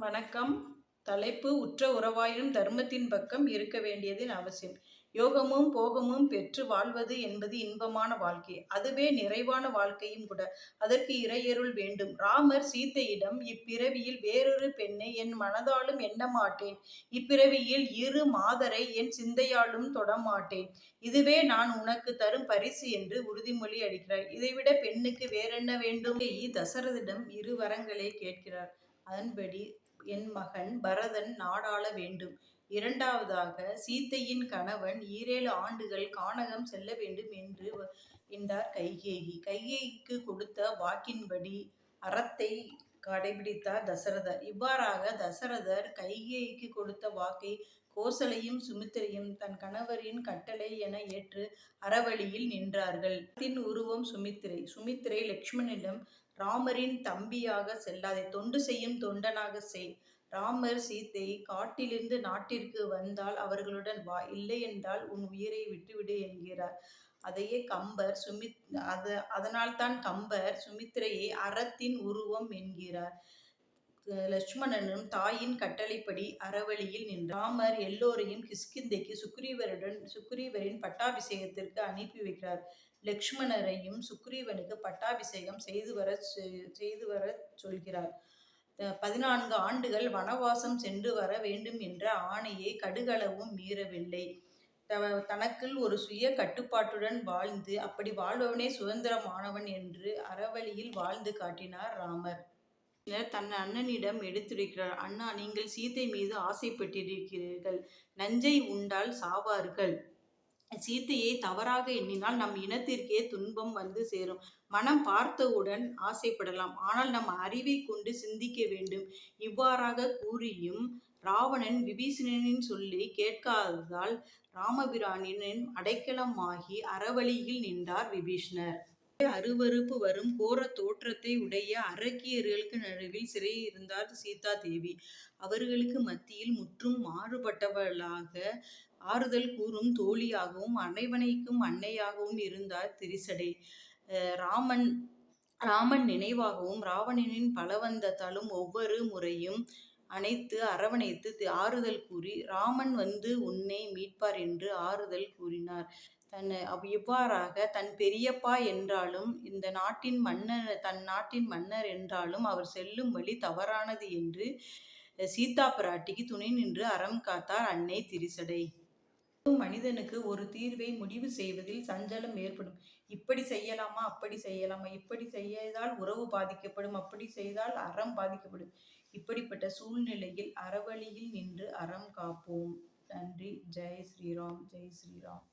வணக்கம். தலைப்பு உற்ற உறவாயினும் தர்மத்தின் பக்கம் இருக்க வேண்டியதின் அவசியம். யோகமும் போகமும் பெற்று வாழ்வது என்பது இன்பமான வாழ்க்கை. அதுவே நிறைவான வாழ்க்கையும் கூட. அதற்கு இறையருள் வேண்டும். ராமர் சீத்தையிடம் இப்பிறவியில் வேறொரு பெண்ணை என் மனதாலும் எண்ண மாட்டேன். இப்பிறவியில் இரு மாதரை என் சிந்தையாலும் தொடமாட்டேன் இதுவே நான் உனக்கு தரும் பரிசு என்று உறுதிமொழி அளிக்கிறார். இதைவிட பெண்ணுக்கு வேறென்ன வேண்டும்? தசரதிடம் இரு வரங்களை கேட்கிறார். அதன்படி என் மகன் பரதன் நாடாள வேண்டும். இரண்டாவதாக சீத்தையின் கணவன் ஈரேழு ஆண்டுகள் கானகம் செல்ல வேண்டும் என்று என்றார் கைகேயி. கைகேயிக்கு கொடுத்த வாக்கின்படி அறத்தை கடைபிடித்தார் தசரதர். இவ்வாறாக தசரதர் கைகேயிக்கு கொடுத்த வாக்கை கோசலையும் சுமித்திரையும் தன் கணவரின் கட்டளை என ஏற்று அறவழியில் நின்றார்கள். உருவம் சுமித்திரை. சுமித்திரை லக்ஷ்மணிடம் ராமரின் தம்பியாக செல்லாதே தொண்டு செய்யும் தொண்டனாக செய். ராமர் சீத்தை காட்டிலிருந்து நாட்டிற்கு வந்தால் அவர்களுடன் வா இல்லை என்றால் உன் உயிரை விட்டுவிடு என்கிறார். அதையே கம்பர் சுமித் அத அதனால்தான் கம்பர் சுமித்திரையை அறத்தின் உருவம் என்கிறார். லட்சுமணனும் தாயின் கட்டளைப்படி அறவழியில் நின்ற ராமர் எல்லோரையும் கிஷ்கிந்தைக்கு சுக்ரீவருடன் சுக்ரீவரின் பட்டாபிஷேகத்திற்கு அனுப்பி வைக்கிறார். லக்ஷ்மணரையும் சுக்ரீவனுக்கு பட்டாபிஷேகம் செய்து வர செய்து வர சொல்கிறார். பதினான்கு ஆண்டுகள் வனவாசம் சென்று வர வேண்டும் என்ற ஆணையை கடுகளவும் மீறவில்லை. தனக்குள் ஒரு சுய கட்டுப்பாட்டுடன் வாழ்ந்து அப்படி வாழ்பவனே சுதந்திரமானவன் என்று அறவழியில் வாழ்ந்து காட்டினார் ராமர். தன் அண்ணனிடம் எடுத்துரைக்கிறார் அண்ணா நீங்கள் சீதை மீது ஆசைப்பட்டிருக்கிறீர்கள். நஞ்சை உண்டால் சாவார்கள். சீத்தையை தவறாக எண்ணினால் நம் இனத்திற்கே துன்பம் வந்து சேரும். மனம் பார்த்தவுடன் ஆசைப்படலாம். ஆனால் நம் அறிவை கொண்டு சிந்திக்க வேண்டும். இவ்வாறாக கூறியும் ராவணன் விபீஷணனின் சொல்லி கேட்காததால் ராமபிரானின் அடைக்கலமாகி அறவழியில் நின்றார் விபீஷ்ணர். அருவறுப்பு வரும் கோர தோற்றத்தை உடைய அரக்கியர்களுக்கு நடுவில் சிறையிருந்தார் சீதா தேவி அவர்களுக்கு மத்தியில் முற்றும் மாறுபட்டவளாக ஆறுதல் கூறும் தோழியாகவும் அனைவனைக்கும் அன்னையாகவும் இருந்தார் திரிசடை. ராமன் ராமன் நினைவாகவும் ராவணனின் பலவந்தத்தாலும் ஒவ்வொரு முறையும் அனைத்து அரவணைத்து ஆறுதல் கூறி ராமன் வந்து உன்னை மீட்பார் என்று ஆறுதல் கூறினார். தன் இவ்வாறாக தன் பெரியப்பா என்றாலும் இந்த நாட்டின் மன்னர் தன் நாட்டின் மன்னர் என்றாலும் அவர் செல்லும் வழி தவறானது என்று சீதா பிராட்டிக்கு துணை நின்று அறம் காத்தார் அன்னை திரிசடை. மனிதனுக்கு ஒரு தீர்வை முடிவு செய்வதில் சஞ்சலம் ஏற்படும். இப்படி செய்யலாமா? அப்படி செய்யலாமா? இப்படி செய்தால் உறவு பாதிக்கப்படும். அப்படி செய்தால் அறம் பாதிக்கப்படும். இப்படிப்பட்ட சூழ்நிலையில் அறவழியில் நின்று அறம் காப்போம். நன்றி. ஜெய் ஸ்ரீராம். ஜெய் ஸ்ரீராம்.